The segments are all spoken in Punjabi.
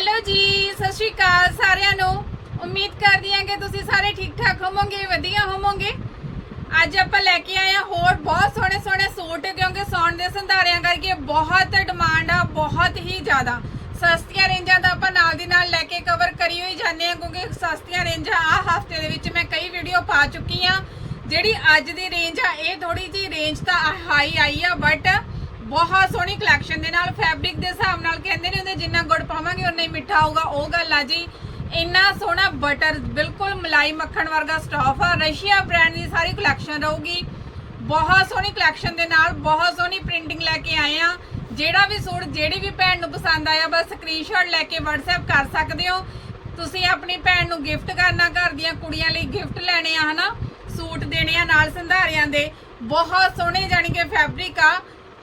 ਹੈਲੋ ਜੀ, ਸਤਿ ਸ਼੍ਰੀ ਅਕਾਲ ਸਾਰਿਆਂ ਨੂੰ। ਉਮੀਦ ਕਰਦੀ ਹਾਂ ਕਿ ਤੁਸੀਂ ਸਾਰੇ ਠੀਕ ਠਾਕ ਹੋਵੋਗੇ, ਵਧੀਆ ਹੋਵੋਗੇ। ਅੱਜ ਆਪਾਂ ਲੈ ਕੇ ਆਏ ਹਾਂ ਹੋਰ ਬਹੁਤ ਸੋਹਣੇ ਸੋਹਣੇ ਸੂਟ, ਕਿਉਂਕਿ ਸੌਣ ਦੇ ਸੰਧਾਰਿਆਂ ਕਰਕੇ ਬਹੁਤ ਡਿਮਾਂਡ ਆ, ਬਹੁਤ ਹੀ ਜ਼ਿਆਦਾ। ਸਸਤੀਆਂ ਰੇਂਜਾਂ ਦਾ ਆਪਾਂ ਨਾਲ ਦੀ ਨਾਲ ਲੈ ਕੇ ਕਵਰ ਕਰੀ ਹੋਈ ਜਾਂਦੇ ਹਾਂ, ਕਿਉਂਕਿ ਸਸਤੀਆਂ ਰੇਂਜਾਂ ਆ ਹਫ਼ਤੇ ਦੇ ਵਿੱਚ ਮੈਂ ਕਈ ਵੀਡੀਓ ਪਾ ਚੁੱਕੀ ਆ ਜਿਹੜੀ ਅੱਜ ਦੀ ਰੇਂਜ ਆ, ਇਹ ਥੋੜੀ ਜੀ ਰੇਂਜ ਤਾਂ ਹਾਈ ਆਈ ਆ ਬਟ ਬਹੁਤ ਸੋਹਣੀ ਕਲੈਕਸ਼ਨ ਦੇ ਨਾਲ ਫੈਬਰਿਕ ਦੇ ਜਿੰਨਾ ਗੁੜ ਪਾਵਾਂਗੇ ਉਨਾ ਹੀ ਮਿੱਠਾ ਹੋਊਗਾ ਉਹ ਗੱਲ ਆ ਜੀ, ਇੰਨਾ ਸੋਹਣਾ ਬਟਰ ਬਿਲਕੁਲ ਮਲਾਈ ਮੱਖਣ ਵਰਗਾ ਸਟਾਫ ਆ। ਰਸ਼ੀਆ ਬ੍ਰਾਂਡ ਦੀ ਸਾਰੀ ਕਲੈਕਸ਼ਨ ਰਹੂਗੀ। ਬਹੁਤ ਸੋਹਣੀ ਕਲੈਕਸ਼ਨ ਦੇ ਨਾਲ ਬਹੁਤ ਸੋਹਣੀ ਪ੍ਰਿੰਟਿੰਗ ਲੈ ਕੇ ਆਏ ਆ। ਜਿਹੜਾ ਵੀ ਸੂਟ ਜਿਹੜੀ ਵੀ ਭੈਣ ਨੂੰ ਪਸੰਦ ਆਇਆ, ਬਸ ਸਕਰੀਨਸ਼ਾਟ ਲੈ ਕੇ WhatsApp ਕਰ ਸਕਦੇ ਹੋ। ਤੁਸੀਂ ਆਪਣੀ ਭੈਣ ਨੂੰ ਗਿਫਟ ਕਰਨਾ, ਘਰ ਦੀਆਂ ਕੁੜੀਆਂ ਲਈ ਗਿਫਟ ਲੈਣੇ ਆ, ਹਨਾ? ਸੂਟ ਦੇਣੇ ਆ ਨਾਲ ਸੰਧਾਰਿਆਂ ਦੇ। ਬਹੁਤ ਸੋਹਣੇ ਜਾਣੀ ਕਿ ਫੈਬਰਿਕ ਆ।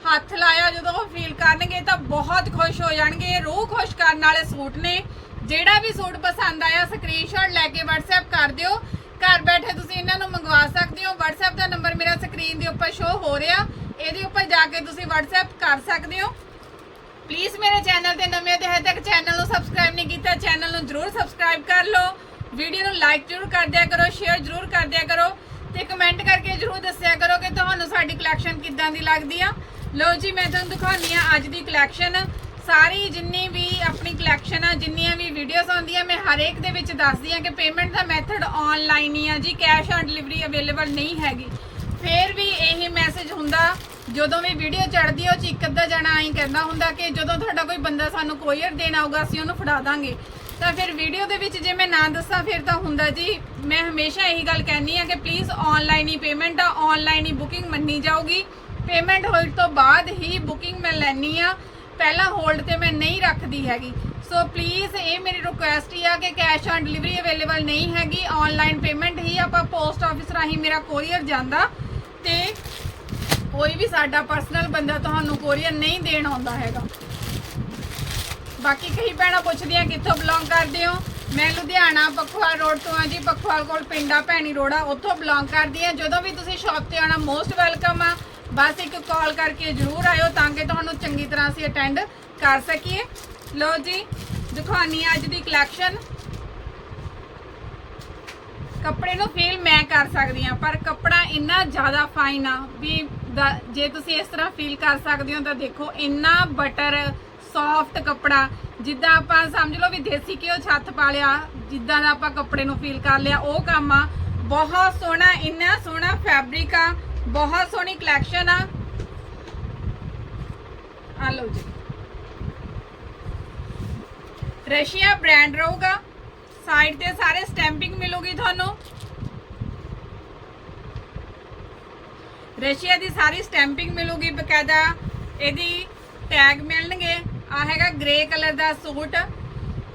ਹੱਥ ਲਾਇਆ ਜਦੋਂ ਉਹ ਫੀਲ ਕਰਨਗੇ ਤਾਂ ਬਹੁਤ ਖੁਸ਼ ਹੋ ਜਾਣਗੇ। ਰੂਹ ਖੁਸ਼ ਕਰਨ ਵਾਲੇ ਸੂਟ ਨੇ। ਜਿਹੜਾ ਵੀ ਸੂਟ ਪਸੰਦ ਆਇਆ ਸਕਰੀਨਸ਼ਾਟ ਲੈ ਕੇ WhatsApp ਕਰ ਦਿਓ। ਘਰ ਬੈਠੇ ਤੁਸੀਂ ਇਹਨਾਂ ਨੂੰ ਮੰਗਵਾ ਸਕਦੇ ਹੋ। WhatsApp ਦਾ ਨੰਬਰ ਮੇਰਾ ਸਕਰੀਨ ਦੇ ਉੱਪਰ ਸ਼ੋ ਹੋ ਰਿਹਾ। ਇਹਦੇ ਉੱਪਰ ਜਾ ਕੇ ਤੁਸੀਂ WhatsApp ਕਰ ਸਕਦੇ ਹੋ। ਪਲੀਜ਼ ਮੇਰੇ ਚੈਨਲ ਤੇ ਨਵੇਂ ਤੇ ਹਜੇ ਤੱਕ ਚੈਨਲ ਨੂੰ ਸਬਸਕ੍ਰਾਈਬ ਨਹੀਂ ਕੀਤਾ ਚੈਨਲ ਨੂੰ ਜਰੂਰ ਸਬਸਕ੍ਰਾਈਬ ਕਰ ਲਓ। ਵੀਡੀਓ ਨੂੰ ਲਾਈਕ ਜਰੂਰ ਕਰ ਦਿਆ ਕਰੋ ਸ਼ੇਅਰ ਜਰੂਰ ਕਰ ਦਿਆ ਕਰੋ। ਤੇ ਕਮੈਂਟ ਕਰਕੇ ਜਰੂਰ ਦੱਸਿਆ ਕਰੋ ਕਿ ਤੁਹਾਨੂੰ ਸਾਡੀ ਕਲੈਕਸ਼ਨ ਕਿੱਦਾਂ ਦੀ ਲੱਗਦੀ ਆ। ਲਓ ਜੀ, ਮੈਂ ਤੁਹਾਨੂੰ ਦਿਖਾਉਣੀ ਆ ਅੱਜ ਦੀ ਕਲੈਕਸ਼ਨ ਸਾਰੀ ਜਿੰਨੀ ਵੀ ਆਪਣੀ ਕਲੈਕਸ਼ਨ ਆ, ਜਿੰਨੀਆਂ ਵੀ ਵੀਡੀਓਜ਼ ਆਉਂਦੀਆਂ, ਮੈਂ ਹਰੇਕ ਦੇ ਵਿੱਚ ਦੱਸਦੀ ਆ ਕਿ ਪੇਮੈਂਟ ਦਾ ਮੈਥਡ ਆਨਲਾਈਨ ਹੀ ਆ ਜੀ ਕੈਸ਼ ਔਨ ਡਿਲੀਵਰੀ ਅਵੇਲੇਬਲ ਨਹੀਂ ਹੈਗੀ। ਫੇਰ ਵੀ ਇਹ ਮੈਸੇਜ ਹੁੰਦਾ, ਜਦੋਂ ਵੀ ਵੀਡੀਓ ਚੜਦੀ ਉਹ ਚ ਇੱਕ ਅੱਧਾ ਜਣਾ ਆਈ ਕਹਿੰਦਾ ਹੁੰਦਾ ਕਿ ਜਦੋਂ ਤੁਹਾਡਾ ਕੋਈ ਬੰਦਾ ਸਾਨੂੰ ਕੋਰੀਅਰ ਦੇਣ ਆਊਗਾ, ਅਸੀਂ ਉਹਨੂੰ ਫੜਾ ਦਾਂਗੇ। ਤਾਂ ਫਿਰ ਵੀਡੀਓ ਦੇ ਵਿੱਚ ਜੇ ਮੈਂ ਨਾ ਦੱਸਾਂ, ਫਿਰ ਤਾਂ ਹੁੰਦਾ ਜੀ, ਮੈਂ ਹਮੇਸ਼ਾ ਇਹੀ ਗੱਲ ਕਹਿੰਦੀ ਆ ਕਿ ਪਲੀਜ਼ ਆਨਲਾਈਨ ਹੀ ਪੇਮੈਂਟ ਆ ਆਨਲਾਈਨ ਹੀ ਬੁਕਿੰਗ ਮੰਨੀ ਜਾਊਗੀ। ਪੇਮੈਂਟ ਹੋਣ ਤੋਂ ਬਾਅਦ ਹੀ ਬੁਕਿੰਗ ਮੈਂ ਲੈਣੀ ਆ ਪਹਿਲਾਂ ਹੋਲਡ ਤੇ ਮੈਂ ਨਹੀਂ ਰੱਖਦੀ ਹੈਗੀ। ਸੋ ਪਲੀਜ਼ ਇਹ ਮੇਰੀ ਰਿਕੁਐਸਟ ਹੀ ਆ ਕਿ ਕੈਸ਼ ਔਨ ਡਿਲੀਵਰੀ ਅਵੇਲੇਬਲ ਨਹੀਂ ਹੈਗੀ। ਆਨਲਾਈਨ ਪੇਮੈਂਟ ਹੀ ਆਪਾਂ ਪੋਸਟ ਆਫਿਸ ਰਾਹੀਂ ਮੇਰਾ ਕੋਰੀਅਰ ਜਾਂਦਾ ਤੇ ਕੋਈ ਵੀ ਸਾਡਾ ਪਰਸਨਲ ਬੰਦਾ ਤੁਹਾਨੂੰ ਕੋਰੀਅਰ ਨਹੀਂ ਦੇਣ ਆਉਂਦਾ ਹੈਗਾ। ਬਾਕੀ ਕਈ ਭੈਣਾਂ ਪੁੱਛਦੀਆਂ ਕਿੱਥੋਂ ਬਿਲੋਂਗ ਕਰਦੇ ਹੋ? ਮੈਂ ਲੁਧਿਆਣਾ, ਪਖਵਾਲ ਰੋਡ ਤੋਂ ਆ ਜੀ। ਪਖਵਾਲ ਕੋਲ ਪਿੰਡਾ ਭੈਣੀ ਰੋੜਾ, ਉੱਥੋਂ ਬਿਲੋਂਗ ਕਰਦੀ ਆ। ਜਦੋਂ ਵੀ ਤੁਸੀਂ ਸ਼ਾਪ ਤੇ ਆਉਣਾ ਮੋਸਟ ਵੈਲਕਮ ਆ। ਬਸ ਇੱਕ ਕਾਲ ਕਰਕੇ ਜਰੂਰ ਆਇਓ ਤਾਂ ਕਿ ਤੁਹਾਨੂੰ ਚੰਗੀ ਤਰ੍ਹਾਂ ਅਸੀਂ ਅਟੈਂਡ ਕਰ ਸਕੀਏ। ਲਓ ਜੀ, ਦਿਖਾਉਣੀ ਆ ਅੱਜ ਦੀ ਕਲੈਕਸ਼ਨ ਕੱਪੜੇ ਨੂੰ ਫੀਲ ਮੈਂ ਕਰ ਸਕਦੀ ਆ ਪਰ ਕੱਪੜਾ ਇੰਨਾ ਜ਼ਿਆਦਾ ਫਾਈਨ ਆ ਵੀ ਦਾ- ਜੇ ਤੁਸੀਂ ਇਸ ਤਰ੍ਹਾਂ ਫੀਲ ਕਰ ਸਕਦੇ ਹੋ ਤਾਂ ਦੇਖੋ, ਇੰਨਾ ਬਟਰ ਸੌਫਟ ਕੱਪੜਾ, ਜਿੱਦਾਂ ਆਪਾਂ ਸਮਝ ਲਓ ਵੀ ਦੇਸੀ ਘਿਓ ਛੱਤ ਪਾ ਲਿਆ, ਜਿੱਦਾਂ ਦਾ ਆਪਾਂ ਕੱਪੜੇ ਨੂੰ ਫੀਲ ਕਰ ਲਿਆ, ਉਹ ਕੰਮ ਆ। ਬਹੁਤ ਸੋਹਣਾ, ਇੰਨਾ ਸੋਹਣਾ ਫੈਬਰਿਕ ਆ। ਬਹੁਤ ਸੋਹਣੀ ਕਲੈਕਸ਼ਨ ਆ। ਆ ਲਓ ਜੀ। ਰਸ਼ੀਆ ਬ੍ਰਾਂਡ ਰਹੂਗਾ। ਸਾਈਡ ਤੇ ਸਾਰੇ ਸਟੈਂਪਿੰਗ ਮਿਲੂਗੀ ਤੁਹਾਨੂੰ। ਰਸ਼ੀਆ ਦੀ ਸਾਰੀ ਸਟੈਂਪਿੰਗ ਮਿਲੂਗੀ ਬਕਾਇਦਾ। ਇਹਦੀ ਟੈਗ ਮਿਲਣਗੇ। ਆ ਹੈਗਾ ਗ੍ਰੇ ਕਲਰ ਦਾ ਸੂਟ।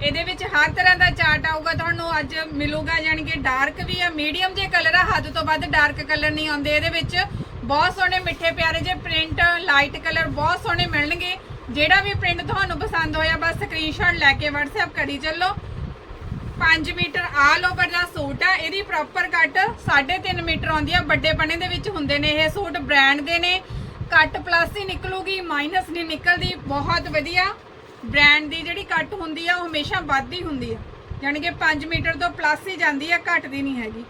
ਇਹਦੇ ਵਿੱਚ ਹਰ ਤਰ੍ਹਾਂ ਦਾ ਚਾਰਟ ਆਊਗਾ, ਤੁਹਾਨੂੰ ਅੱਜ ਮਿਲੂਗਾ, ਯਾਨੀ ਕਿ ਡਾਰਕ ਵੀ ਆ ਮੀਡੀਅਮ ਜੇ ਕਲਰ ਆ, ਹੱਦ ਤੋਂ ਵੱਧ ਡਾਰਕ ਕਲਰ ਨਹੀਂ ਆਉਂਦੇ। ਇਹਦੇ ਵਿੱਚ ਬਹੁਤ ਸੋਹਣੇ ਮਿੱਠੇ ਪਿਆਰੇ ਜੇ ਪ੍ਰਿੰਟ ਲਾਈਟ ਕਲਰ ਬਹੁਤ ਸੋਹਣੇ ਮਿਲਣਗੇ। ਜਿਹੜਾ ਵੀ ਪ੍ਰਿੰਟ ਤੁਹਾਨੂੰ ਪਸੰਦ ਹੋਇਆ, ਬਸ ਸਕਰੀਨਸ਼ਾਟ ਲੈ ਕੇ WhatsApp ਕਰੀ ਚੱਲੋ। 5 ਮੀਟਰ ਆਲ ਓਵਰ ਦਾ ਸੂਟ ਆ, ਇਹਦੀ ਪ੍ਰੋਪਰ ਕੱਟ 3.5 ਮੀਟਰ ਆਉਂਦੀ ਆ। ਵੱਡੇ ਪਣੇ ਦੇ ਵਿੱਚ ਹੁੰਦੇ ਨੇ ਇਹ ਸੂਟ ਬ੍ਰਾਂਡ ਦੇ ਨੇ। ਕੱਟ ਪਲੱਸ ਹੀ ਨਿਕਲੂਗੀ ਮਾਈਨਸ ਨਹੀਂ ਨਿਕਲਦੀ, ਬਹੁਤ ਵਧੀਆ। ਬ੍ਰਾਂਡ ਦੀ ਜਿਹੜੀ ਕੱਟ ਹੁੰਦੀ ਆ, ਉਹ ਹਮੇਸ਼ਾ ਵੱਧਦੀ ਹੁੰਦੀ ਆ। ਯਾਨੀ ਕਿ 5 ਮੀਟਰ ਤੋਂ ਪਲੱਸ ਹੀ ਜਾਂਦੀ ਆ, ਘਟਦੀ ਨਹੀਂ ਹੈਗੀ।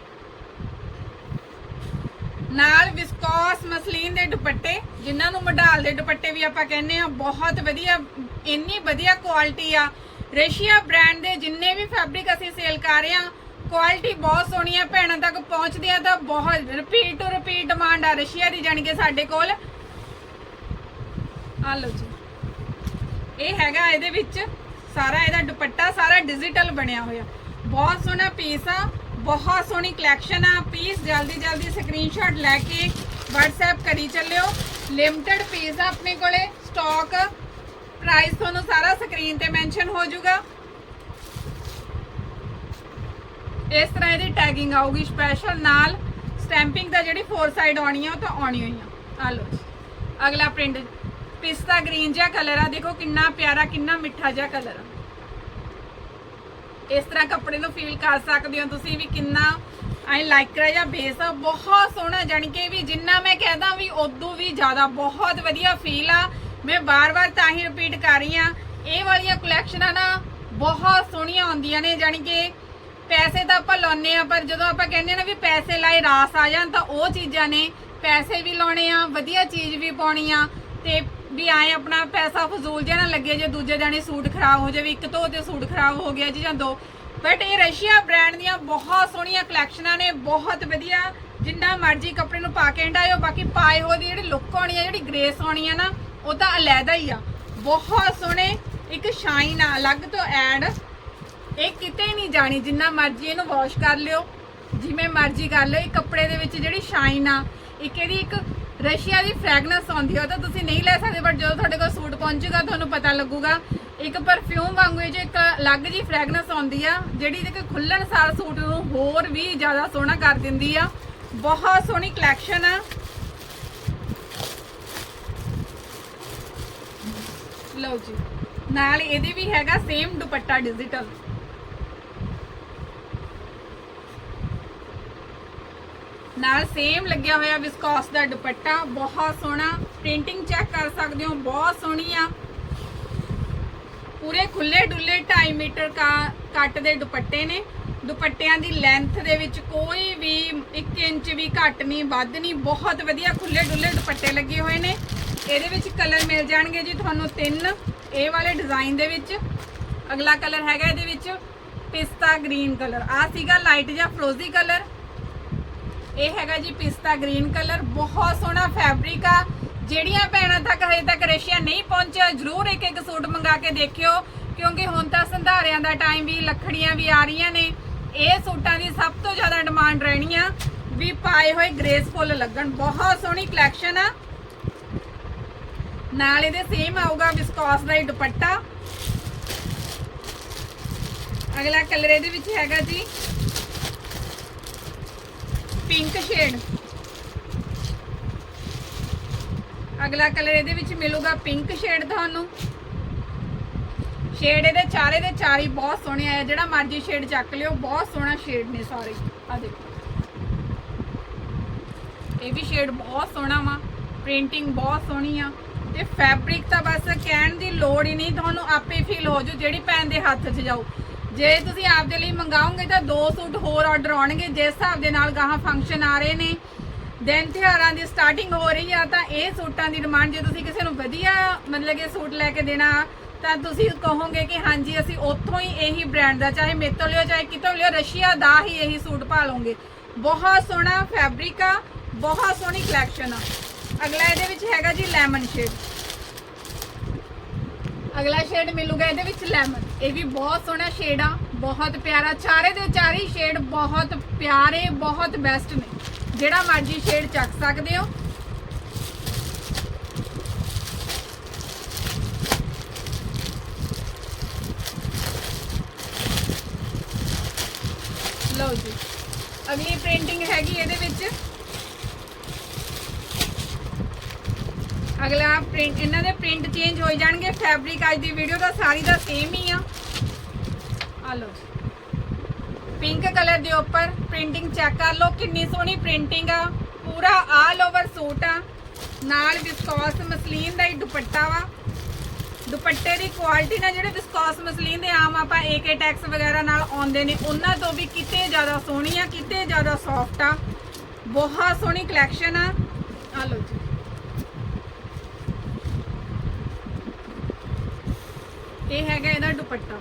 ਨਾਲ ਵਿਸਕੋਸ ਮਸਲੀਨ ਦੇ ਦੁਪੱਟੇ, ਜਿਨ੍ਹਾਂ ਨੂੰ ਮਡਾਲ ਦੇ ਦੁਪੱਟੇ ਵੀ ਆਪਾਂ ਕਹਿੰਦੇ ਆ, ਬਹੁਤ ਵਧੀਆ, ਇੰਨੀ ਵਧੀਆ ਕੁਆਲਿਟੀ ਆ। ਰਸ਼ੀਆ ਬ੍ਰਾਂਡ ਦੇ ਜਿੰਨੇ ਵੀ ਫੈਬਰਿਕ ਅਸੀਂ ਸੇਲ ਕਰ ਰਹੇ ਆ ਕੁਆਲਿਟੀ ਬਹੁਤ ਸੋਹਣੀ ਆ, ਭੈਣਾਂ ਤੱਕ ਪਹੁੰਚਦੀ ਆ ਤਾਂ ਬਹੁਤ ਰਿਪੀਟ ਟੂ ਰਿਪੀਟ ਡਿਮਾਂਡ ਆ ਰਸ਼ੀਆ ਦੀ, ਜਾਣੀ ਕਿ ਸਾਡੇ ਕੋਲ। ਆ ਲਓ ਜੀ। ਇਹ ਹੈਗਾ ਇਹਦੇ ਵਿੱਚ ਸਾਰਾ ਇਹਦਾ ਦੁਪੱਟਾ ਸਾਰਾ ਡਿਜੀਟਲ ਬਣਿਆ ਹੋਇਆ। ਬਹੁਤ ਸੋਹਣਾ ਪੀਸ ਆ, ਬਹੁਤ ਸੋਹਣੀ ਕਲੈਕਸ਼ਨ ਆ। ਪੀਸ ਜਲਦੀ ਜਲਦੀ ਸਕਰੀਨਸ਼ਾਟ ਲੈ ਕੇ WhatsApp ਕਰੀ ਚੱਲਿਓ। ਲਿਮਟਿਡ ਪੀਸ ਆ ਆਪਣੇ ਕੋਲੇ ਸਟਾਕ ਪ੍ਰਾਈਸ ਤੁਹਾਨੂੰ ਸਾਰਾ ਸਕਰੀਨ ਤੇ ਮੈਂਸ਼ਨ ਹੋ ਜਾਊਗਾ। ਇਸ ਤਰ੍ਹਾਂ ਇਹਦੀ ਟੈਗਿੰਗ ਆਊਗੀ ਸਪੈਸ਼ਲ ਨਾਲ ਸਟੈਂਪਿੰਗ ਦਾ ਜਿਹੜੀ ਫੋਰ ਸਾਈਡ ਆਉਣੀ ਆ, ਉਹ ਤਾਂ ਆਉਣੀ ਹੋਈ ਆ। ਆ ਲਓ ਅਗਲਾ ਪ੍ਰਿੰਟ ਪਿਸਤਾ ਗ੍ਰੀਨ ਜਿਹਾ ਕਲਰ ਆ। ਦੇਖੋ ਕਿੰਨਾ ਪਿਆਰਾ, ਕਿੰਨਾ ਮਿੱਠਾ ਜਿਹਾ ਕਲਰ ਆ। ਇਸ ਤਰ੍ਹਾਂ ਕੱਪੜੇ ਨੂੰ ਫੀਲ ਕਰ ਸਕਦੇ ਹੋ ਤੁਸੀਂ ਵੀ ਕਿੰਨਾ ਐ ਲਾਈਕਰਾ ਜਾਂ ਬੇਸ ਆ ਬਹੁਤ ਸੋਹਣਾ, ਜਾਣੀ ਕਿ ਵੀ ਜਿੰਨਾ ਮੈਂ ਕਹਦਾ ਵੀ ਉਦੋਂ ਵੀ ਜ਼ਿਆਦਾ ਬਹੁਤ ਵਧੀਆ ਫੀਲ ਆ। ਮੈਂ ਬਾਰ-ਬਾਰ ਤਾਂ ਹੀ ਰਿਪੀਟ ਕਰ ਰਹੀ ਆ ਇਹ ਵਾਲੀਆਂ ਕਲੈਕਸ਼ਨਾਂ ਨਾ ਬਹੁਤ ਸੋਹਣੀਆਂ ਆਉਂਦੀਆਂ ਨੇ, ਜਾਣੀ ਕਿ ਪੈਸੇ ਤਾਂ ਆਪਾਂ ਲਾਉਨੇ ਆ ਪਰ ਜਦੋਂ ਆਪਾਂ ਕਹਿੰਦੇ ਨਾ ਵੀ ਪੈਸੇ ਲਾਏ ਰਾਸ ਆ ਜਾਣ ਤਾਂ ਉਹ ਚੀਜ਼ਾਂ ਨੇ। ਪੈਸੇ ਵੀ ਲਾਉਣੇ ਆ, ਵਧੀਆ ਚੀਜ਼ ਵੀ ਪਾਉਣੀ ਆ। ਤੇ ਵੀ ਆਏ ਆਪਣਾ ਪੈਸਾ ਫਜ਼ੂਲ ਜਿਹਾ ਨਾ ਲੱਗੇ ਜੇ ਦੂਜੇ ਜਾਣੇ ਸੂਟ ਖਰਾਬ ਹੋ ਜਾਵੇ, ਇੱਕ ਤੋਂ ਤੇ ਸੂਟ ਖਰਾਬ ਹੋ ਗਿਆ ਜੀ ਜਾਂ ਦੋ। ਬਟ ਇਹ ਰਸ਼ੀਆ ਬ੍ਰਾਂਡ ਦੀਆਂ ਬਹੁਤ ਸੋਹਣੀਆਂ ਕਲੈਕਸ਼ਨਾਂ ਨੇ, ਬਹੁਤ ਵਧੀਆ। ਜਿੰਨਾ ਮਰਜ਼ੀ ਕੱਪੜੇ ਨੂੰ ਪਾ ਕੇ ਹੰਡਾਇਓ ਬਾਕੀ ਪਾਏ ਹੋਏ ਦੀ ਜਿਹੜੀ ਲੁੱਕ ਆਉਣੀ ਆ, ਜਿਹੜੀ ਗ੍ਰੇਸ ਆਉਣੀ ਆ ਨਾ, ਉਹ ਤਾਂ ਅਲੱਗਾ ਹੀ ਆ। ਬਹੁਤ ਸੋਹਣੇ, ਇੱਕ ਸ਼ਾਈਨ ਆ, ਅਲੱਗ ਤੋਂ ਐਡ ਇਹ ਕਿਤੇ ਨਹੀਂ ਜਾਣੀ, ਜਿੰਨਾ ਮਰਜ਼ੀ ਇਹਨੂੰ ਵਾਸ਼ ਕਰ ਲਿਓ। ਜਿਵੇਂ ਮਰਜ਼ੀ ਕਰ ਲਿਓ, ਇਹ ਕੱਪੜੇ ਦੇ ਵਿੱਚ ਜਿਹੜੀ ਸ਼ਾਈਨ ਆ, ਇੱਕ ਇਹਦੀ ਇੱਕ ਰਸ਼ੀਆ ਦੀ ਫ੍ਰੈਗਨੈਂਸ ਆਉਂਦੀ ਆ, ਉਹ ਤਾਂ ਤੁਸੀਂ ਨਹੀਂ ਲੈ ਸਕਦੇ ਬਟ ਜਦੋਂ ਤੁਹਾਡੇ ਕੋਲ ਸੂਟ ਪਹੁੰਚੇਗਾ, ਤੁਹਾਨੂੰ ਪਤਾ ਲੱਗੂਗਾ। ਇੱਕ ਪਰਫਿਊਮ ਵਾਂਗੂ ਇਹ 'ਚ ਇੱਕ ਅਲੱਗ ਜੀ ਫ੍ਰੈਗਨੈਂਸ ਆਉਂਦੀ ਆ, ਜਿਹੜੀ ਦੇ ਖੁੱਲਣ ਸਾਰ ਸੂਟ ਨੂੰ ਹੋਰ ਵੀ ਜ਼ਿਆਦਾ ਸੋਹਣਾ ਕਰ ਦਿੰਦੀ ਆ। ਬਹੁਤ ਸੋਹਣੀ ਕਲੈਕਸ਼ਨ ਆ। ਲਓ ਜੀ, ਨਾਲ ਇਹਦੇ ਵੀ ਹੈਗਾ ਸੇਮ ਦੁਪੱਟਾ ਡਿਜੀਟਲ ਨਾਲ ਸੇਮ ਲੱਗਿਆ ਹੋਇਆ ਵਿਸਕੋਸ ਦਾ ਦੁਪੱਟਾ, ਬਹੁਤ ਸੋਹਣਾ। ਪ੍ਰਿੰਟਿੰਗ ਚੈੱਕ ਕਰ ਸਕਦੇ ਹੋ, ਬਹੁਤ ਸੋਹਣੀ ਆ। ਪੂਰੇ ਖੁੱਲੇ ਡੁੱਲੇ 2.5 ਮੀਟਰ ਕਾ ਕੱਟ ਦੇ ਦੁਪੱਟੇ ਨੇ। ਦੁਪੱਟਿਆਂ ਦੀ ਲੈਂਥ ਦੇ ਵਿੱਚ ਕੋਈ ਵੀ 1 ਇੰਚ ਵੀ ਘੱਟ ਨਹੀਂ, ਵੱਧ ਨਹੀਂ, ਬਹੁਤ ਵਧੀਆ ਖੁੱਲੇ ਡੁੱਲੇ ਦੁਪੱਟੇ ਲੱਗੇ ਹੋਏ ਨੇ। ਇਹਦੇ ਵਿੱਚ ਕਲਰ ਮਿਲ ਜਾਣਗੇ ਜੀ ਤੁਹਾਨੂੰ ਤਿੰਨ, ਇਹ ਵਾਲੇ ਡਿਜ਼ਾਈਨ ਦੇ ਵਿੱਚ। ਅਗਲਾ ਕਲਰ ਹੈਗਾ ਇਹਦੇ ਵਿੱਚ ਪਿਸਤਾ ਗ੍ਰੀਨ ਕਲਰ ਆ ਸੀਗਾ ਲਾਈਟ ਜਾਂ ਫਰੋਜ਼ੀ ਕਲਰ ਇਹ ਹੈਗਾ ਜੀ ਪਿਸਤਾ ਗ੍ਰੀਨ ਕਲਰ, ਬਹੁਤ ਸੋਹਣਾ ਫੈਬਰਿਕ ਆ। ਜਿਹੜੀਆਂ ਭੈਣਾਂ ਤੱਕ ਹਜੇ ਤੱਕ ਰਸ਼ੀਆ ਨਹੀਂ ਪਹੁੰਚਿਆ, ਜਰੂਰ ਇੱਕ ਇੱਕ ਸੂਟ ਮੰਗਾ ਕੇ ਦੇਖਿਓ। ਕਿਉਂਕਿ ਹੁਣ ਤਾਂ ਸੰਧਾਰਿਆਂ ਦਾ ਟਾਈਮ ਵੀ, ਲੱਖੜੀਆਂ ਵੀ ਆ ਰਹੀਆਂ ਨੇ। ਇਹ ਸੂਟਾਂ ਦੀ ਸਭ ਤੋਂ ਜ਼ਿਆਦਾ ਡਿਮਾਂਡ ਰਹਿਣੀ ਆ ਵੀ ਪਾਏ ਹੋਏ ਗ੍ਰੇਸਫੁੱਲ ਲੱਗਣ। ਬਹੁਤ ਸੋਹਣੀ ਕਲੈਕਸ਼ਨ ਆ। ਨਾਲ ਇਹਦੇ ਸੇਮ ਆਊਗਾ ਵਿਸਕੋਸ ਦਾ ਹੀ ਦੁਪੱਟਾ। ਅਗਲਾ ਕਲਰ ਇਹਦੇ ਵਿੱਚ ਹੈਗਾ ਜੀ ਪਿੰਕ ਸ਼ੇਡ। ਅਗਲਾ ਕਲਰ ਇਹਦੇ ਵਿੱਚ ਮਿਲੂਗਾ ਪਿੰਕ ਸ਼ੇਡ ਤੁਹਾਨੂੰ। ਸ਼ੇਡ ਇਹਦੇ ਚਾਰੇ ਦੇ ਚਾਰੇ ਬਹੁਤ ਸੋਹਣੇ ਆ। ਜਿਹੜਾ ਮਰਜ਼ੀ ਸ਼ੇਡ ਚੱਕ ਲਿਓ, ਬਹੁਤ ਸੋਹਣਾ ਸ਼ੇਡ ਨੇ ਸਾਰੇ। ਆ ਦੇਖੋ। ਇਹ ਵੀ ਸ਼ੇਡ ਬਹੁਤ ਸੋਹਣਾ ਵਾ। ਪ੍ਰਿੰਟਿੰਗ ਬਹੁਤ ਸੋਹਣੀ ਆ। ਤੇ ਫੈਬਰਿਕ ਤਾਂ ਬਸ ਕਹਿਣ ਦੀ ਲੋੜ ਹੀ ਨਹੀਂ। ਤੁਹਾਨੂੰ ਆਪੇ ਫੀਲ ਹੋ ਜੂ ਜਿਹੜੀ ਪੈਨ ਦੇ ਹੱਥ 'ਚ ਜਾਊ। ਜੇ ਤੁਸੀਂ ਆਪਦੇ ਲਈ ਮੰਗਾਓਗੇ ਤਾਂ ਦੋ ਸੂਟ ਹੋਰ ਆਰਡਰ ਆਉਣਗੇ, ਜਿਸ ਹਿਸਾਬ ਦੇ ਨਾਲ ਗਾਹਾਂ ਫੰਕਸ਼ਨ ਆ ਰਹੇ ਨੇ। ਦਿਨ ਤਿਉਹਾਰਾਂ ਦੀ ਸਟਾਰਟਿੰਗ ਹੋ ਰਹੀ ਆ, ਤਾਂ ਇਹ ਸੂਟਾਂ ਦੀ ਡਿਮਾਂਡ ਜੇ ਤੁਸੀਂ ਕਿਸੇ ਨੂੰ ਵਧੀਆ, ਮਤਲਬ ਕਿ ਸੂਟ ਲੈ ਕੇ ਦੇਣਾ, ਤਾਂ ਤੁਸੀਂ ਕਹੋਗੇ ਕਿ ਹਾਂਜੀ, ਅਸੀਂ ਉੱਥੋਂ ਹੀ ਇਹੀ ਬ੍ਰਾਂਡ ਦਾ, ਚਾਹੇ ਮੇਤੋਂ ਲਿਓ, ਚਾਹੇ ਕਿਤੋਂ ਲਿਓ, ਰਸ਼ੀਆ ਦਾ ਹੀ ਇਹੀ ਸੂਟ ਪਾ ਲਓਗੇ ਬਹੁਤ ਸੋਹਣਾ ਫੈਬਰਿਕ ਆ, ਬਹੁਤ ਸੋਹਣੀ ਕਲੈਕਸ਼ਨ ਆ। ਅਗਲਾ ਇਹਦੇ ਵਿੱਚ ਹੈਗਾ ਜੀ ਲੈਮਨ ਸ਼ੇਡ ਅਗਲਾ ਸ਼ੇਡ ਮਿਲੂਗਾ ਇਹਦੇ ਵਿੱਚ ਲੈਮਨ ਇਹ ਵੀ ਬਹੁਤ ਸੋਹਣਾ ਸ਼ੇਡ ਆ, ਬਹੁਤ ਪਿਆਰਾ। ਚਾਰੇ ਦੇ ਚਾਰੇ ਸ਼ੇਡ ਬਹੁਤ ਪਿਆਰੇ, ਬਹੁਤ ਬੈਸਟ ਨੇ। ਜਿਹੜਾ ਮਰਜ਼ੀ ਸ਼ੇਡ ਚੱਕ ਸਕਦੇ ਹੋ। ਲਓ ਜੀ। ਅਗਲੀ ਪ੍ਰਿੰਟਿੰਗ ਹੈਗੀ ਇਹਦੇ ਵਿੱਚ। ਅਗਲਾ ਪ੍ਰਿੰਟ ਇਹਨਾਂ ਦੇ ਪ੍ਰਿੰਟ ਚੇਂਜ ਹੋਈ ਜਾਣਗੇ ਫੈਬਰਿਕ ਅੱਜ ਦੀ ਵੀਡੀਓ ਦਾ ਸਾਰੀ ਦਾ ਸੇਮ ਹੀ ਆ। ਆ ਲਓ ਪਿੰਕ ਕਲਰ ਦੇ ਉੱਪਰ ਪ੍ਰਿੰਟਿੰਗ ਚੈੱਕ ਕਰ ਲਓ, ਕਿੰਨੀ ਸੋਹਣੀ ਪ੍ਰਿੰਟਿੰਗ ਆ। ਪੂਰਾ ਆਲ ਓਵਰ ਸੂਟ ਆ। ਨਾਲ ਵਿਸਕੋਸ ਮਸਲੀਨ ਦਾ ਹੀ ਦੁਪੱਟਾ ਵਾ। ਦੁਪੱਟੇ ਦੀ ਕੁਆਲਿਟੀ ਨਾਲ ਜਿਹੜੇ ਵਿਸਕੋਸ ਮਸਲੀਨ ਦੇ ਆਮ ਆਪਾਂ ਏਕੇ ਟੈਕਸ ਵਗੈਰਾ ਨਾਲ ਆਉਂਦੇ ਨੇ, ਉਹਨਾਂ ਤੋਂ ਵੀ ਕਿਤੇ ਜ਼ਿਆਦਾ ਸੋਹਣੀ ਆ, ਕਿਤੇ ਜ਼ਿਆਦਾ ਸੌਫਟ ਆ। ਬਹੁਤ ਸੋਹਣੀ ਕਲੈਕਸ਼ਨ ਆ। ਆ ਲਓ ਜੀ। ਇਹ ਹੈਗਾ ਇਹਦਾ ਦੁਪੱਟਾ।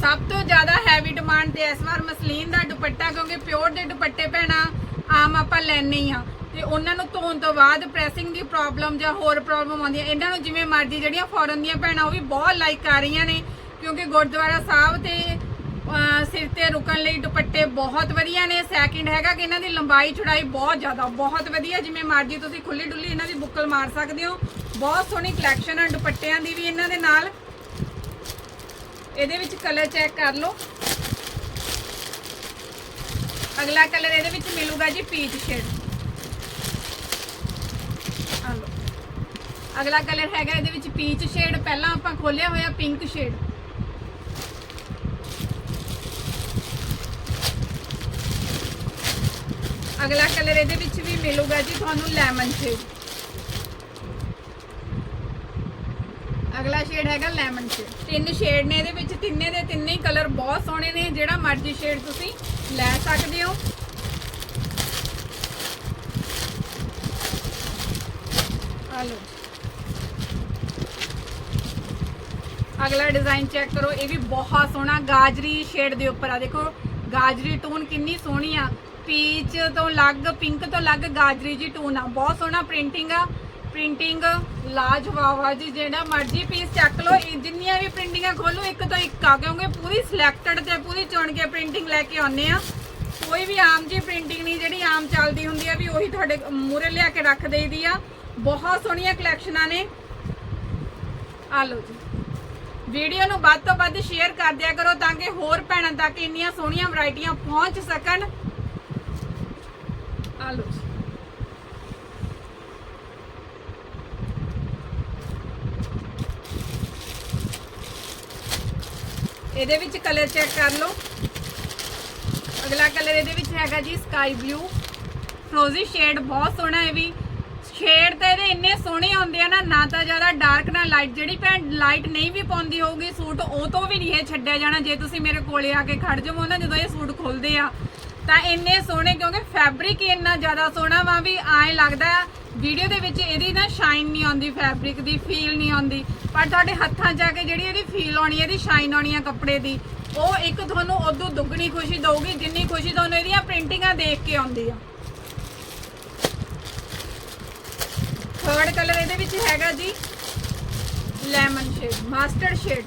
ਸਭ ਤੋਂ ਜ਼ਿਆਦਾ ਹੈਵੀ ਡਿਮਾਂਡ ਤੇ ਇਸ ਵਾਰ ਮਸਲੀਨ ਦਾ ਦੁਪੱਟਾ, ਕਿਉਂਕਿ ਪਿਓਰ ਦੇ ਦੁਪੱਟੇ ਪੈਣਾ ਆਮ ਆਪਾਂ ਲੈਣੇ ਹੀ ਆ ਤੇ ਉਹਨਾਂ ਨੂੰ ਧੋਣ ਤੋਂ ਬਾਅਦ ਪ੍ਰੈਸਿੰਗ ਦੀ ਪ੍ਰੋਬਲਮ ਜਾਂ ਹੋਰ ਪ੍ਰੋਬਲਮ ਆਉਂਦੀਆਂ। ਇਹਨਾਂ ਨੂੰ ਜਿਵੇਂ ਮਰਜ਼ੀ ਜਿਹੜੀਆਂ ਫੋਰਨ ਦੀਆਂ ਭੈਣਾਂ, ਉਹ ਵੀ ਬਹੁਤ ਲਾਈਕ ਕਰ ਰਹੀਆਂ ਨੇ, ਕਿਉਂਕਿ ਗੁਰਦੁਆਰਾ ਸਾਹਿਬ ਤੇ ਸਿਰ ਤੇ ਰੁਕਣ ਲਈ ਦੁਪੱਟੇ ਬਹੁਤ ਵਧੀਆ ਨੇ। ਸੈਕਿੰਡ ਹੈਗਾ ਕਿ ਇਹਨਾਂ ਦੀ ਲੰਬਾਈ ਚੌੜਾਈ ਬਹੁਤ ਜ਼ਿਆਦਾ, ਬਹੁਤ ਵਧੀਆ। ਜਿਵੇਂ ਮਰਜ਼ੀ ਤੁਸੀਂ ਖੁੱਲੀ ਡੁੱਲੀ ਇਹਨਾਂ ਦੀ ਬੁੱਕਲ ਮਾਰ ਸਕਦੇ ਹੋ। ਬਹੁਤ ਸੋਹਣੀ ਕਲੈਕਸ਼ਨ ਹੈ ਦੁਪੱਟਿਆਂ ਦੀ ਵੀ ਇਹਨਾਂ ਦੇ ਨਾਲ। ਇਹਦੇ ਵਿੱਚ ਕਲਰ ਚੈੱਕ ਕਰ ਲਓ। ਅਗਲਾ ਕਲਰ ਇਹਦੇ ਵਿੱਚ ਮਿਲੂਗਾ ਜੀ ਪੀਚ ਸ਼ੇਡ ਆ ਲਓ। ਅਗਲਾ ਕਲਰ ਹੈਗਾ ਇਹਦੇ ਵਿੱਚ ਪੀਚ ਸ਼ੇਡ ਪਹਿਲਾਂ ਆਪਾਂ ਖੋਲਿਆ ਹੋਇਆ ਪਿੰਕ ਸ਼ੇਡ ਅਗਲਾ ਕਲਰ ਇਹਦੇ ਵਿੱਚ ਵੀ ਮਿਲੂਗਾ ਜੀ ਤੁਹਾਨੂੰ ਲੈਮਨ ਸ਼ੇਡ ਅਗਲਾ ਸ਼ੇਡ ਹੈਗਾ ਲੈਮਨ ਸ਼ੇਡ ਤਿੰਨ ਸ਼ੇਡ ਨੇ ਇਹਦੇ ਵਿੱਚ, ਤਿੰਨੇ ਦੇ ਤਿੰਨੇ ਕਲਰ ਬਹੁਤ ਸੋਹਣੇ ਨੇ, ਜਿਹੜਾ ਮਰਜ਼ੀ ਸ਼ੇਡ ਤੁਸੀਂ ਲੈ ਸਕਦੇ ਹੋ। ਆ ਲਓ ਅਗਲਾ ਡਿਜ਼ਾਈਨ ਚੈੱਕ ਕਰੋ, ਇਹ ਵੀ ਬਹੁਤ ਸੋਹਣਾ ਗਾਜਰੀ ਸ਼ੇਡ ਦੇ ਉੱਪਰ ਆ। ਦੇਖੋ, ਗਾਜਰੀ ਟੋਨ ਕਿੰਨੀ ਸੋਹਣੀ ਆ। ਪੀਚ ਤੋਂ ਅਲੱਗ ਪਿੰਕ ਤੋਂ ਅਲੱਗ ਗਾਜਰੀ ਜੀ ਟੋਨ ਆ। ਬਹੁਤ ਸੋਹਣਾ ਪ੍ਰਿੰਟਿੰਗ ਆ। ਪ੍ਰਿੰਟਿੰਗ ਲਾਜਵਾਬ ਆ ਜੀ, ਜਿਹੜਾ ਮਰਜ਼ੀ ਪੀਸ ਚੱਕ ਲਓ, ਇਹ ਜਿੰਨੀਆਂ ਵੀ ਪ੍ਰਿੰਟਿੰਗਾਂ ਖੋਲੋ ਇੱਕ ਤੋਂ ਇੱਕ ਆ ਕਿਉਂਕਿ ਪੂਰੀ ਸਿਲੈਕਟਡ ਤੇ ਪੂਰੀ ਚੁਣ ਕੇ ਪ੍ਰਿੰਟਿੰਗ ਲੈ ਕੇ ਆਉਂਦੇ ਆ ਕੋਈ ਵੀ ਆਮ ਜੀ ਪ੍ਰਿੰਟਿੰਗ ਨਹੀਂ, ਜਿਹੜੀ ਆਮ ਚੱਲਦੀ ਹੁੰਦੀ ਆ, ਵੀ ਉਹੀ ਤੁਹਾਡੇ ਮੂਰੇ ਲਿਆ ਕੇ ਰੱਖ ਦੇਈਦੀ ਆ। ਬਹੁਤ ਸੋਹਣੀਆਂ ਕਲੈਕਸ਼ਨਾਂ ਨੇ। ਆ ਲਓ ਜੀ। ਵੀਡੀਓ ਨੂੰ ਵੱਧ ਤੋਂ ਵੱਧ ਸ਼ੇਅਰ ਕਰ ਦਿਆ ਕਰੋ, ਤਾਂ ਕਿ ਹੋਰ ਭੈਣਾਂ ਤੱਕ ਇੰਨੀਆਂ ਸੋਹਣੀਆਂ ਵੈਰਾਈਟੀਆਂ ਪਹੁੰਚ ਸਕਣ। ਆ ਲਓ ਜੀ। ਇਹਦੇ ਵਿੱਚ ਕਲਰ ਚੈੱਕ ਕਰ ਲਓ। ਅਗਲਾ ਕਲਰ ਇਹਦੇ ਵਿੱਚ ਹੈਗਾ ਜੀ ਸਕਾਈ ਬਲੂ ਫਰੋਜ਼ੀ ਸ਼ੇਡ ਬਹੁਤ ਸੋਹਣਾ ਹੈ ਵੀ। ਸ਼ੇਡ ਤਾਂ ਇਹਦੇ ਇੰਨੇ ਸੋਹਣੇ ਆਉਂਦੇ ਆ ਨਾ ਨਾ ਤਾਂ ਜ਼ਿਆਦਾ ਡਾਰਕ ਨਾ ਲਾਈਟ ਜਿਹੜੀ ਭੈਣ ਲਾਈਟ ਨਹੀਂ ਵੀ ਪਾਉਂਦੀ ਹੋਊਗੀ ਸੂਟ, ਉਹ ਤੋਂ ਵੀ ਨਹੀਂ ਇਹ ਛੱਡਿਆ ਜਾਣਾ। ਜੇ ਤੁਸੀਂ ਮੇਰੇ ਕੋਲੇ ਆ ਕੇ ਖੜ ਜਾਵੋ ਨਾ, ਜਦੋਂ ਇਹ ਸੂਟ ਖੁੱਲਦੇ ਆ। ਤਾਂ ਇੰਨੇ ਸੋਹਣੇ, ਕਿਉਂਕਿ ਫੈਬਰਿਕ ਹੀ ਇੰਨਾ ਜ਼ਿਆਦਾ ਸੋਹਣਾ ਵਾ ਵੀ ਐਂ ਲੱਗਦਾ ਵੀਡੀਓ ਦੇ ਵਿੱਚ ਇਹਦੀ ਨਾ ਸ਼ਾਈਨ ਨਹੀਂ ਆਉਂਦੀ ਫੈਬਰਿਕ ਦੀ ਫੀਲ ਨਹੀਂ ਆਉਂਦੀ। ਪਰ ਤੁਹਾਡੇ ਹੱਥਾਂ 'ਚ ਆ ਕੇ ਜਿਹੜੀ ਇਹਦੀ ਫੀਲ ਆਉਣੀ, ਇਹਦੀ ਸ਼ਾਈਨ ਆਉਣੀ ਆ ਕੱਪੜੇ ਦੀ, ਉਹ ਇੱਕ ਤੁਹਾਨੂੰ ਉਦੋਂ ਦੁੱਗਣੀ ਖੁਸ਼ੀ ਦਊਗੀ, ਜਿੰਨੀ ਖੁਸ਼ੀ ਤੁਹਾਨੂੰ ਇਹਦੀਆਂ ਪ੍ਰਿੰਟਿੰਗਾਂ ਦੇਖ ਕੇ ਆਉਂਦੀ ਆ। ਥਰਡ ਕਲਰ ਇਹਦੇ ਵਿੱਚ ਹੈਗਾ ਜੀ ਲੈਮਨ ਸ਼ੇਡ ਮਾਸਟਰਡ ਸ਼ੇਡ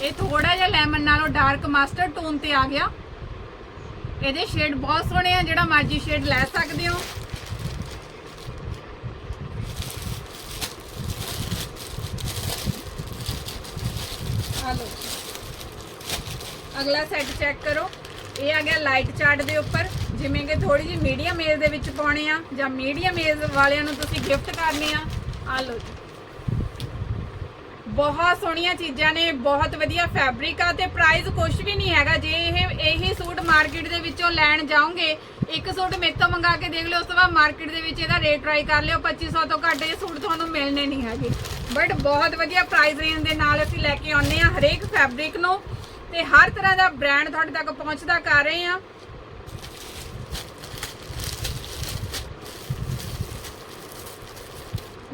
ਇਹ ਥੋੜਾ ਜਿਹਾ ਲੈਮਨ ਨਾਲੋਂ ਡਾਰਕ ਮਾਸਟਰ ਟੋਨ ਤੇ ਆ ਗਿਆ। ਇਹਦੇ ਸ਼ੇਡ ਬਹੁਤ ਸੋਹਣੇ ਆ, ਜਿਹੜਾ ਮਰਜ਼ੀ ਸ਼ੇਡ ਲੈ ਸਕਦੇ ਹੋ। ਆ ਅਗਲਾ ਸੈੱਟ ਚੈੱਕ ਕਰੋ। ਇਹ ਆ ਗਿਆ ਲਾਈਟ ਚਾਰਟ ਦੇ ਉੱਪਰ। ਜਿਵੇਂ ਕਿ ਥੋੜੀ ਜਿਹੀ ਮੀਡੀਅਮ ਏਜ ਦੇ ਵਿੱਚ ਪਾਉਣੇ ਆ ਜਾਂ ਮੀਡੀਅਮ ਏਜ ਵਾਲਿਆਂ ਨੂੰ ਤੁਸੀਂ ਗਿਫਟ ਕਰਨੇ ਆ। ਆ ਲਓ ਜੀ। ਬਹੁਤ ਸੋਹਣੀਆਂ ਚੀਜ਼ਾਂ ਨੇ, ਬਹੁਤ ਵਧੀਆ ਫੈਬਰਿਕ ਆ ਤੇ ਪ੍ਰਾਈਸ ਕੁਝ ਵੀ ਨਹੀਂ ਹੈਗਾ। ਜੇ ਇਹ, ਇਹੀ ਸੂਟ ਮਾਰਕੀਟ ਦੇ ਵਿੱਚੋਂ ਲੈਣ ਜਾਓਗੇ, ਇੱਕ ਸੂਟ ਮੇਰੇ ਤੋਂ ਮੰਗਾ ਕੇ ਦੇਖ ਲਿਓ, ਉਸ ਤੋਂ ਬਾਅਦ ਮਾਰਕੀਟ ਦੇ ਵਿੱਚ ਇਹਦਾ ਰੇਟ ਟਰਾਈ ਕਰ ਲਿਓ 2500 ਤੋਂ ਘੱਟ ਇਹ ਸੂਟ ਤੁਹਾਨੂੰ ਮਿਲਣੇ ਨਹੀਂ ਹੈਗੇ। ਬਟ ਬਹੁਤ ਵਧੀਆ ਪ੍ਰਾਈਸ ਰੇਂਜ ਦੇ ਨਾਲ ਅਸੀਂ ਲੈ ਕੇ ਆਉਂਦੇ ਆ ਹਰੇਕ ਫੈਬਰਿਕ ਨੂੰ ਤੇ ਹਰ ਤਰ੍ਹਾਂ ਦਾ ਬ੍ਰਾਂਡ ਤੁਹਾਡੇ ਤੱਕ ਪਹੁੰਚਦਾ ਕਰ ਰਹੇ ਆ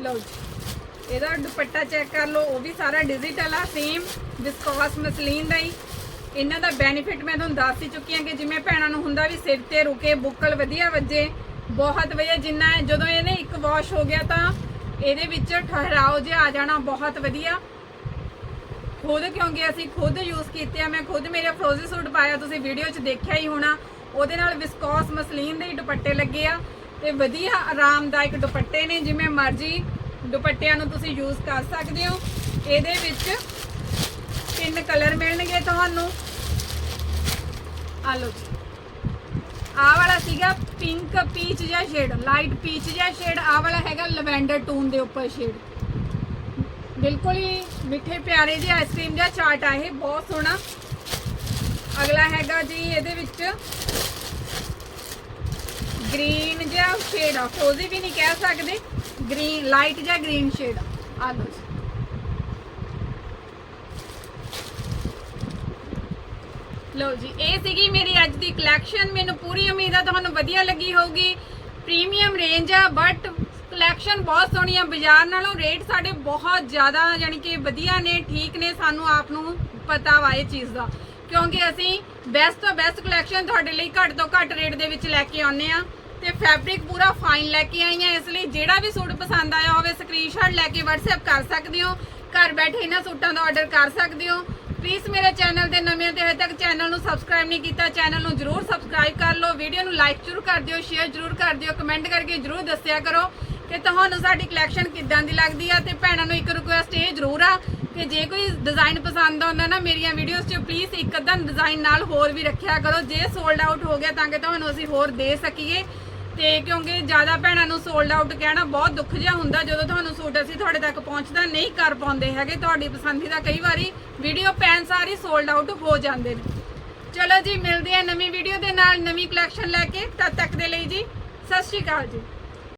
ਲਓ ਜੀ। ਇਹਦਾ ਦੁਪੱਟਾ ਚੈੱਕ ਕਰ ਲਓ, ਉਹ ਵੀ ਸਾਰਾ ਡਿਜੀਟਲ ਆ ਸੇਮ ਵਿਸਕੋਸ ਮਸਲੀਨ ਦਾ ਹੀ। ਇਹਨਾਂ ਦਾ ਬੈਨੀਫਿਟ ਮੈਂ ਤੁਹਾਨੂੰ ਦੱਸ ਹੀ ਚੁੱਕੀ ਹਾਂ ਕਿ ਜਿਵੇਂ ਭੈਣਾਂ ਨੂੰ ਹੁੰਦਾ ਵੀ ਸਿਰ ਤੇ ਰੁਕੇ, ਬੁੱਕਲ ਵਧੀਆ ਵੱਜੇ, ਬਹੁਤ ਵਧੀਆ ਜਿੰਨਾ ਹੈ। ਜਦੋਂ ਇਹਨੇ ਇੱਕ ਵਾਸ਼ ਹੋ ਗਿਆ ਤਾਂ ਇਹਦੇ ਵਿੱਚ ਠਹਿਰਾਓ ਜਿਹਾ ਆ ਜਾਣਾ, ਬਹੁਤ ਵਧੀਆ। ਖੁਦ ਕਿਉਂਕਿ ਅਸੀਂ ਖੁਦ ਯੂਜ਼ ਕੀਤੇ ਆ, ਮੈਂ ਖੁਦ ਮੇਰੇ ਫਰੋਜ਼ੀ ਸੂਟ ਪਾਇਆ, ਤੁਸੀਂ ਵੀਡੀਓ 'ਚ ਦੇਖਿਆ ਹੀ ਹੋਣਾ। ਉਹਦੇ ਨਾਲ ਵਿਸਕੋਸ ਮਸਲੀਨ ਦੇ ਹੀ ਦੁਪੱਟੇ ਲੱਗੇ ਆ। ਤੇ ਵਧੀਆ, ਆਰਾਮਦਾਇਕ ਦੁਪੱਟੇ ਨੇ, ਜਿਵੇਂ ਮਰਜ਼ੀ ਦੁਪੱਟਿਆਂ ਨੂੰ ਤੁਸੀਂ ਯੂਜ਼ ਕਰ ਸਕਦੇ ਹੋ। ਇਹਦੇ ਵਿੱਚ ਤਿੰਨ ਕਲਰ ਮਿਲਣਗੇ ਤੁਹਾਨੂੰ। ਆ ਲਓ ਜੀ। ਆਹ ਵਾਲਾ ਸੀਗਾ ਪਿੰਕ ਪੀਚ ਜਿਹਾ ਸ਼ੇਡ ਲਾਈਟ ਪੀਚ ਜਿਹਾ ਸ਼ੇਡ ਆਹ ਵਾਲਾ ਹੈਗਾ ਲਵੈਂਡਰ ਟੂਨ ਦੇ ਉੱਪਰ ਸ਼ੇਡ ਬਿਲਕੁਲ ਹੀ ਮਿੱਠੇ ਪਿਆਰੇ ਜਿਹੇ ਆਈਸਕ੍ਰੀਮ ਜਿਹਾ ਚਾਟ ਆ ਇਹ, ਬਹੁਤ ਸੋਹਣਾ। ਅਗਲਾ ਹੈਗਾ ਜੀ ਇਹਦੇ ਵਿੱਚ ਗ੍ਰੀਨ ਜਿਹਾ ਸ਼ੇਡ ਆ। ਫਰੋਜ਼ੀ ਵੀ ਨਹੀਂ ਕਹਿ ਸਕਦੇ। ਗ੍ਰੀਨ ਲਾਈਟ ਜਾਂ ਗ੍ਰੀਨ ਸ਼ੇਡ ਆ ਲਓ ਜੀ। ਲਓ ਜੀ, ਇਹ ਸੀਗੀ ਮੇਰੀ ਅੱਜ ਦੀ ਕਲੈਕਸ਼ਨ ਮੈਨੂੰ ਪੂਰੀ ਉਮੀਦ ਆ ਤੁਹਾਨੂੰ ਵਧੀਆ ਲੱਗੀ ਹੋਊਗੀ। ਪ੍ਰੀਮੀਅਮ ਰੇਂਜ ਆ ਬਟ ਕਲੈਕਸ਼ਨ ਬਹੁਤ ਸੋਹਣੀ ਆ। ਬਾਜ਼ਾਰ ਨਾਲੋਂ ਰੇਟ ਸਾਡੇ ਬਹੁਤ ਜ਼ਿਆਦਾ, ਯਾਨੀ ਕਿ ਵਧੀਆ ਨੇ, ਠੀਕ ਨੇ, ਸਾਨੂੰ ਆਪ ਨੂੰ ਪਤਾ ਵਾ ਇਹ ਚੀਜ਼ ਦਾ। ਕਿਉਂਕਿ ਅਸੀਂ ਬੈਸਟ ਤੋਂ ਬੈਸਟ ਕਲੈਕਸ਼ਨ ਤੁਹਾਡੇ ਲਈ ਘੱਟ ਤੋਂ ਘੱਟ ਰੇਟ ਦੇ ਵਿੱਚ ਲੈ ਕੇ ਆਉਂਦੇ ਆ। ਤੇ ਫੈਬਰਿਕ ਪੂਰਾ ਫਾਈਨ ਲੈ ਕੇ ਆਈ ਹਾਂ। ਇਸ ਲਈ ਜਿਹੜਾ ਵੀ ਸੂਟ ਪਸੰਦ ਆਇਆ ਹੋਵੇ ਸਕਰੀਨਸ਼ਾਟ ਲੈ ਕੇ WhatsApp ਕਰ ਸਕਦੇ ਹੋ। ਘਰ ਬੈਠੇ ਇਹਨਾਂ ਸੂਟਾਂ ਦਾ ਆਰਡਰ ਕਰ ਸਕਦੇ ਹੋ। ਪਲੀਜ਼ ਮੇਰੇ ਚੈਨਲ ਤੇ ਨਵੇਂ ਤੇ ਹਜੇ ਤੱਕ ਚੈਨਲ ਨੂੰ ਸਬਸਕ੍ਰਾਈਬ ਨਹੀਂ ਕੀਤਾ ਚੈਨਲ ਨੂੰ ਜਰੂਰ ਸਬਸਕ੍ਰਾਈਬ ਕਰ ਲਓ। ਵੀਡੀਓ ਨੂੰ ਲਾਈਕ ਜਰੂਰ ਕਰ ਦਿਓ ਸ਼ੇਅਰ ਜਰੂਰ ਕਰ ਦਿਓ ਕਮੈਂਟ ਕਰਕੇ ਜਰੂਰ ਦੱਸਿਆ ਕਰੋ ਕਿ ਤੁਹਾਨੂੰ ਸਾਡੀ ਕਲੈਕਸ਼ਨ ਕਿੱਦਾਂ ਦੀ ਲੱਗਦੀ ਆ। ਤੇ ਭੈਣਾਂ ਨੂੰ ਇੱਕ ਰਿਕੁਐਸਟ ਇਹ ਜਰੂਰ ਆ ਕਿ ਜੇ ਕੋਈ ਡਿਜ਼ਾਈਨ ਪਸੰਦ ਆਉਂਦਾ ਨਾ ਮੇਰੀਆਂ ਵੀਡੀਓਜ਼ 'ਚ ਪਲੀਜ਼ ਇੱਕ ਅੱਧਾ ਡਿਜ਼ਾਈਨ ਨਾਲ ਹੋਰ ਵੀ ਰੱਖਿਆ ਕਰੋ। ਜੇ ਸੋਲਡ ਆਊਟ ਹੋ ਗਿਆ ਤਾਂ ਕਿ ਤੁਹਾਨੂੰ ਅਸੀਂ ਹੋਰ ਦੇ ਸਕੀਏ। ਤੇ ਕਿਉਂਕਿ ਜ਼ਿਆਦਾ ਭੈਣਾਂ ਨੂੰ ਸੋਲਡ ਆਊਟ ਕਹਿਣਾ ਬਹੁਤ ਦੁੱਖ ਜਿਹਾ ਹੁੰਦਾ, ਜਦੋਂ ਤੁਹਾਨੂੰ ਸੂਟ ਅਸੀਂ ਤੁਹਾਡੇ ਤੱਕ ਪਹੁੰਚਦਾ ਨਹੀਂ ਕਰ ਪਾਉਂਦੇ ਹੈਗੇ, ਤੁਹਾਡੀ ਪਸੰਦੀਦਾ ਕਈ ਵਾਰੀ ਵੀਡੀਓ ਪੈਨ ਸਾਰੀ ਸੋਲਡ ਆਊਟ ਹੋ ਜਾਂਦੇ ਨੇ। ਚਲੋ ਜੀ, ਮਿਲਦੇ ਆ ਨਵੀਂ ਵੀਡੀਓ ਦੇ ਨਾਲ, ਨਵੀਂ ਕਲੈਕਸ਼ਨ ਲੈ ਕੇ, ਤਦ ਤੱਕ ਦੇ ਲਈ ਜੀ, ਸਤਿ ਸ਼੍ਰੀ ਅਕਾਲ ਜੀ।